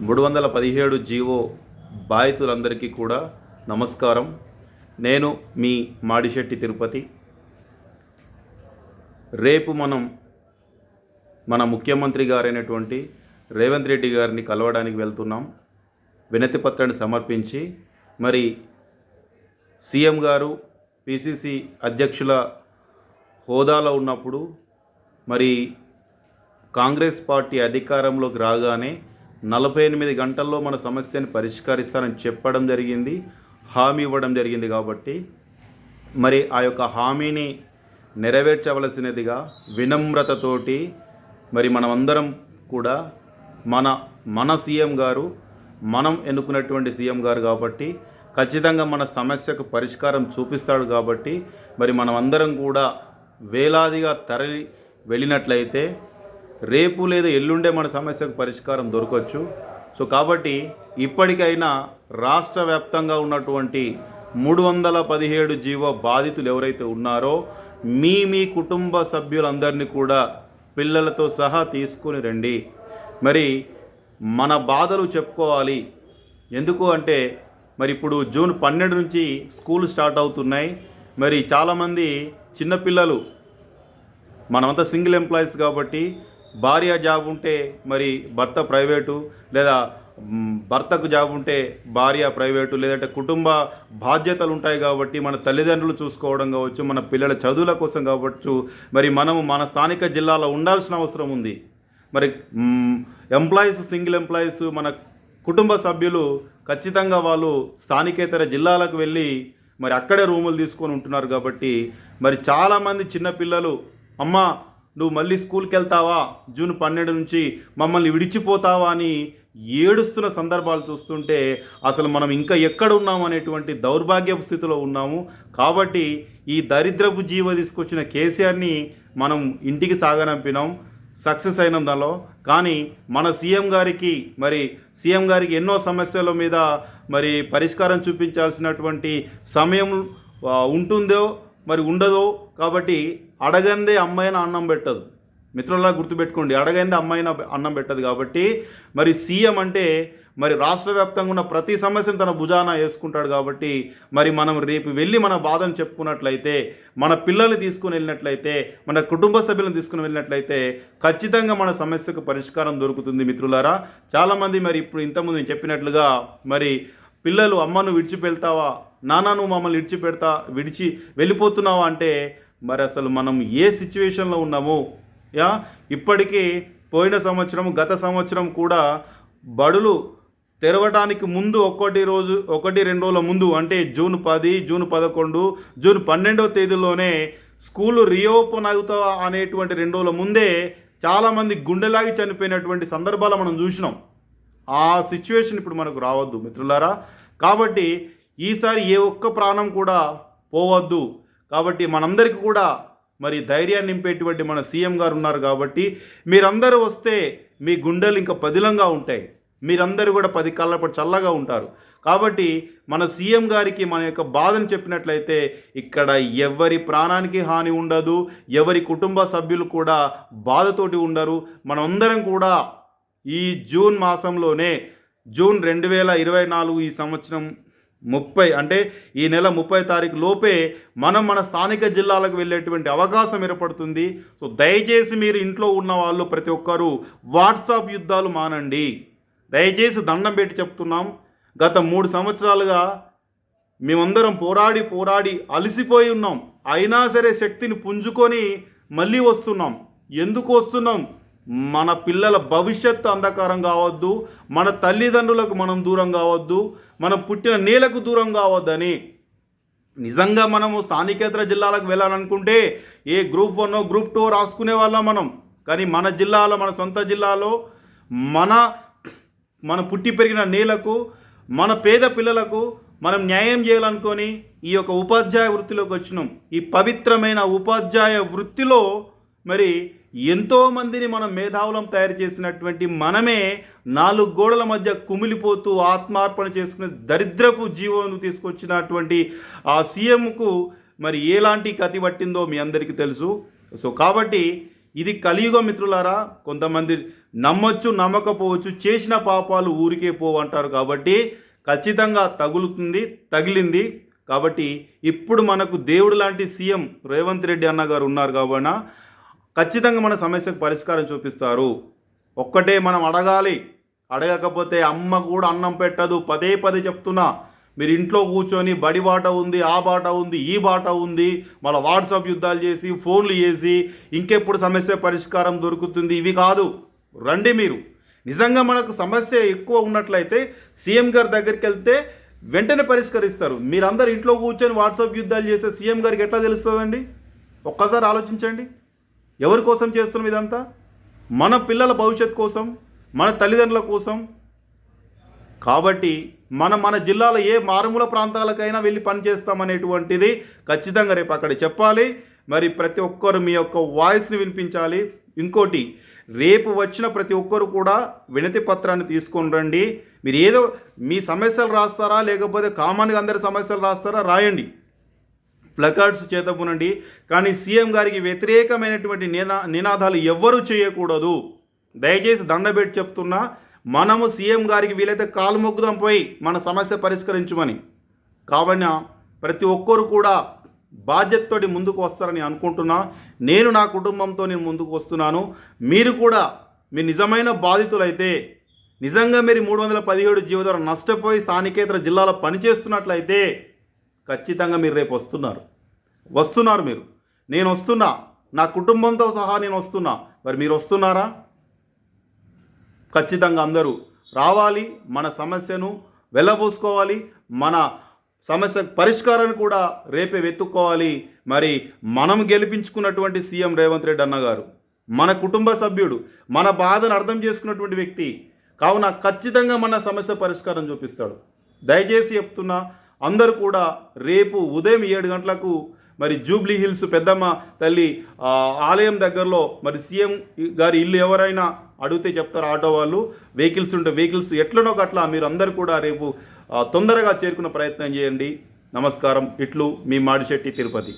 మూడు వందల పదిహేడు జీవో బాధితులందరికీ కూడా నమస్కారం. నేను మీ మాడిశెట్టి తిరుపతి. రేపు మనం మన ముఖ్యమంత్రి గారైనటువంటి రేవంత్ రెడ్డి గారిని కలవడానికి వెళ్తున్నాం. వినతి పత్రాన్ని సమర్పించి మరి సీఎం గారు పిసిసి అధ్యక్షుల హోదాలో ఉన్నప్పుడు మరి కాంగ్రెస్ పార్టీ అధికారంలోకి రాగానే నలభై ఎనిమిది గంటల్లో మన సమస్యను పరిష్కరిస్తానని చెప్పడం జరిగింది హామీ ఇవ్వడం జరిగింది కాబట్టి మరి ఆ యొక్క హామీని నెరవేర్చవలసినదిగా వినమ్రతతోటి మరి మనమందరం కూడా మన మన సీఎం గారు మనం ఎన్నుకున్నటువంటి సీఎం గారు కాబట్టి ఖచ్చితంగా మన సమస్యకు పరిష్కారం చూపిస్తాడు కాబట్టి మరి మనం అందరం కూడా వేలాదిగా తరలి వెళ్ళినట్లయితే రేపు లేదా ఎల్లుండే మన సమస్యకు పరిష్కారం దొరకవచ్చు. సో కాబట్టి ఇప్పటికైనా రాష్ట్ర వ్యాప్తంగా ఉన్నటువంటి మూడు వందల పదిహేడు జీవో బాధితులు ఎవరైతే ఉన్నారో మీ మీ కుటుంబ సభ్యులందరినీ కూడా పిల్లలతో సహా తీసుకుని రండి. మరి మన బాధలు చెప్పుకోవాలి. ఎందుకు అంటే మరి ఇప్పుడు జూన్ పన్నెండు నుంచి స్కూల్ స్టార్ట్ అవుతున్నాయి. మరి చాలామంది చిన్నపిల్లలు మనమంతా సింగిల్ ఎంప్లాయీస్ కాబట్టి భార్య జాబ్ ఉంటే మరి భర్త ప్రైవేటు లేదా భర్తకు జాబ్ ఉంటే భార్య ప్రైవేటు లేదంటే కుటుంబ బాధ్యతలు ఉంటాయి కాబట్టి మన తల్లిదండ్రులు చూసుకోవడం కావచ్చు మన పిల్లల చదువుల కోసం కావచ్చు మరి మనము మన స్థానిక జిల్లాలో ఉండాల్సిన అవసరం ఉంది. మరి ఎంప్లాయీస్ సింగిల్ ఎంప్లాయీస్ మన కుటుంబ సభ్యులు ఖచ్చితంగా వాళ్ళు స్థానికేతర జిల్లాలకు వెళ్ళి మరి అక్కడే రూములు తీసుకొని ఉంటున్నారు కాబట్టి మరి చాలామంది చిన్నపిల్లలు అమ్మ నువ్వు మళ్ళీ స్కూల్కి వెళ్తావా జూన్ పన్నెండు నుంచి మమ్మల్ని విడిచిపోతావా అని ఏడుస్తున్న సందర్భాలు చూస్తుంటే అసలు మనం ఇంకా ఎక్కడ ఉన్నాం అనేటువంటి దౌర్భాగ్యపు స్థితిలో ఉన్నాము. కాబట్టి ఈ దరిద్రపు జీవ తీసుకొచ్చిన కేసీఆర్ని మనం ఇంటికి సాగనంపినాం. సక్సెస్ అయినాం దానిలో. కానీ మన సీఎం గారికి మరి సీఎం గారికి ఎన్నో సమస్యల మీద మరి పరిష్కారం చూపించాల్సినటువంటి సమయం ఉంటుందో మరి ఉండదు కాబట్టి అడగందే అమ్మాయిన అన్నం పెట్టదు. మిత్రులా గుర్తుపెట్టుకోండి అడగందే అమ్మాయిన అన్నం పెట్టదు కాబట్టి మరి సీఎం అంటే మరి రాష్ట్ర వ్యాప్తంగా ఉన్న ప్రతి సమస్యను తన భుజాన వేసుకుంటాడు కాబట్టి మరి మనం రేపు వెళ్ళి మన బాధను చెప్పుకున్నట్లయితే మన పిల్లల్ని తీసుకుని వెళ్ళినట్లయితే మన కుటుంబ సభ్యులను తీసుకుని వెళ్ళినట్లయితే ఖచ్చితంగా మన సమస్యకు పరిష్కారం దొరుకుతుంది మిత్రులారా. చాలామంది మరి ఇప్పుడు ఇంతకుముందు నేను చెప్పినట్లుగా మరి పిల్లలు అమ్మను విడిచిపెళ్తావా నానా నువ్వు మమ్మల్ని విడిచిపెడతా విడిచి వెళ్ళిపోతున్నావా అంటే మరి అసలు మనం ఏ సిచ్యువేషన్లో ఉన్నాము? యా? ఇప్పటికీ పోయిన సంవత్సరం గత సంవత్సరం కూడా బడులు తెరవడానికి ముందు ఒకటి రోజు ఒకటి రెండు రోజుల ముందు అంటే జూన్ పది జూన్ పదకొండు జూన్ పన్నెండవ తేదీలోనే స్కూలు రీఓపెన్ అవుతా అనేటువంటి రెండు రోజుల ముందే చాలామంది గుండెలాగి చనిపోయినటువంటి సందర్భాలు మనం చూసినాం. ఆ సిచ్యువేషన్ ఇప్పుడు మనకు రావద్దు మిత్రులారా. కాబట్టి ఈసారి ఏ ఒక్క ప్రాణం కూడా పోవద్దు. కాబట్టి మనందరికీ కూడా మరి ధైర్యాన్ని నింపేటువంటి మన సీఎం గారు ఉన్నారు కాబట్టి మీరందరూ వస్తే మీ గుండెలు ఇంకా పదిలంగా ఉంటాయి. మీరందరూ కూడా పది కళ్ళపటి చల్లగా ఉంటారు. కాబట్టి మన సీఎం గారికి మన యొక్క బాధను చెప్పినట్లయితే ఇక్కడ ఎవరి ప్రాణానికి హాని ఉండదు. ఎవరి కుటుంబ సభ్యులు కూడా బాధతోటి ఉండరు. మనమందరం కూడా ఈ జూన్ మాసంలోనే జూన్ రెండు వేల ఇరవై నాలుగు ఈ సంవత్సరం ముప్పై అంటే ఈ నెల ముప్పై తారీఖు లోపే మనం మన స్థానిక జిల్లాలకు వెళ్ళేటువంటి అవకాశం ఏర్పడుతుంది. సో దయచేసి మీరు ఇంట్లో ఉన్న వాళ్ళు ప్రతి ఒక్కరూ వాట్సాప్ యుద్ధాలు మానండి. దయచేసి దండం పెట్టి చెప్తున్నాం. గత మూడు సంవత్సరాలుగా మేమందరం పోరాడి పోరాడి అలసిపోయి ఉన్నాం. అయినా సరే శక్తిని పుంజుకొని మళ్ళీ వస్తున్నాం. ఎందుకు వస్తున్నాం? మన పిల్లల భవిష్యత్తు అంధకారం కావద్దు మన తల్లిదండ్రులకు మనం దూరం కావద్దు మనం పుట్టిన నేలకు దూరం కావద్దని. నిజంగా మనము స్థానికేతర జిల్లాలకు వెళ్ళాలనుకుంటే ఏ గ్రూప్ వన్ గ్రూప్ టూ రాసుకునే వాళ్ళం మనం. కానీ మన జిల్లాలో మన సొంత జిల్లాలో మన మన పుట్టి పెరిగిన నేలకు మన పేద పిల్లలకు మనం న్యాయం చేయాలనుకొని ఈ యొక్క ఉపాధ్యాయ వృత్తిలోకి వచ్చినాం. ఈ పవిత్రమైన ఉపాధ్యాయ వృత్తిలో మరి ఎంతోమందిని మనం మేధావులం తయారు చేసినటువంటి మనమే నాలుగు గోడల మధ్య కుమిలిపోతూ ఆత్మార్పణ చేసుకునే దరిద్రపు జీవనం తీసుకొచ్చినటువంటి ఆ సీఎంకు మరి ఎలాంటి కతి పట్టిందో మీ అందరికీ తెలుసు. సో కాబట్టి ఇది కలియుగ మిత్రులారా కొంతమంది నమ్మొచ్చు నమ్మకపోవచ్చు చేసిన పాపాలు ఊరికే పోవు అంటారు కాబట్టి ఖచ్చితంగా తగులుతుంది తగిలింది. కాబట్టి ఇప్పుడు మనకు దేవుడు లాంటి సీఎం రేవంత్ రెడ్డి అన్న గారు ఉన్నారు కాబట్టి ఖచ్చితంగా మన సమస్యకు పరిష్కారం చూపిస్తారు. ఒక్కటే మనం అడగాలి. అడగకపోతే అమ్మ కూడా అన్నం పెట్టదు. పదే పదే చెప్తున్నా మీరు ఇంట్లో కూర్చొని బడి బాట ఉంది ఆ బాట ఉంది ఈ బాట ఉంది మళ్ళీ వాట్సాప్ యుద్ధాలు చేసి ఫోన్లు చేసి ఇంకెప్పుడు సమస్య పరిష్కారం దొరుకుతుంది? ఇవి కాదు. రండి మీరు. నిజంగా మనకు సమస్య ఎక్కువ ఉన్నట్లయితే సీఎం గారి దగ్గరికి వెళ్తే వెంటనే పరిష్కరిస్తారు. మీరందరు ఇంట్లో కూర్చొని వాట్సాప్ యుద్ధాలు చేస్తే సీఎం గారికి ఎట్లా తెలుస్తుందండి? ఒక్కసారి ఆలోచించండి. ఎవరి కోసం చేస్తున్నాం ఇదంతా? మన పిల్లల భవిష్యత్ కోసం మన తల్లిదండ్రుల కోసం. కాబట్టి మనం మన జిల్లాలో ఏ మారుమూల ప్రాంతాలకైనా వెళ్ళి పనిచేస్తామనేటువంటిది ఖచ్చితంగా రేపు అక్కడ చెప్పాలి. మరి ప్రతి ఒక్కరు మీ యొక్క వాయిస్ని వినిపించాలి. ఇంకోటి రేపు వచ్చిన ప్రతి ఒక్కరు కూడా వినతి పత్రాన్ని తీసుకొని రండి. మీరు ఏదో మీ సమస్యలు రాస్తారా లేకపోతే కామన్గా అందరి సమస్యలు రాస్తారా రాయండి. ప్లకార్డ్స్ చేతపునండి కానీ సీఎం గారికి వ్యతిరేకమైనటువంటి నినా నినాదాలు ఎవ్వరూ చేయకూడదు. దయచేసి దండబెట్టి చెప్తున్నా మనము సీఎం గారికి వీలైతే కాలు మొక్కుదాం పోయి మన సమస్య పరిష్కరించమని. కావున ప్రతి ఒక్కరు కూడా బాధ్యతతోటి ముందుకు వస్తారని అనుకుంటున్నా. నేను నా కుటుంబంతో నేను ముందుకు వస్తున్నాను. మీరు కూడా మీ నిజమైన బాధితులైతే నిజంగా మీరు మూడు వందల పదిహేడు జీవధార నష్టపోయి స్థానికేతర జిల్లాలో పనిచేస్తున్నట్లయితే ఖచ్చితంగా మీరు రేపు వస్తున్నారు. వస్తున్నారు మీరు. నేను వస్తున్నా. నా కుటుంబంతో సహా నేను వస్తున్నా. మరి మీరు వస్తున్నారా? ఖచ్చితంగా అందరూ రావాలి. మన సమస్యను వెళ్ళబోసుకోవాలి మన సమస్య పరిష్కారాన్ని కూడా రేపే వెతుక్కోవాలి. మరి మనం గెలిపించుకున్నటువంటి సీఎం రేవంత్ రెడ్డి అన్నగారు మన కుటుంబ సభ్యుడు మన బాధను అర్థం చేసుకున్నటువంటి వ్యక్తి కావున ఖచ్చితంగా మన సమస్య పరిష్కారం చూపిస్తాడు. దయచేసి చెప్తున్నా అందరూ కూడా రేపు ఉదయం ఏడు గంటలకు మరి జూబ్లీ హిల్స్ పెద్దమ్మ తల్లి ఆలయం దగ్గరలో మరి సీఎం గారి ఇల్లు ఎవరైనా అడిగితే చెప్తారు ఆటో వాళ్ళు. వెహికల్స్ ఉంటే వెహికల్స్ ఎట్లనో అట్లా మీరు అందరు కూడా రేపు తొందరగా చేరుకునే ప్రయత్నం చేయండి. నమస్కారం. ఇట్లు మీ మాడిశెట్టి తిరుపతి.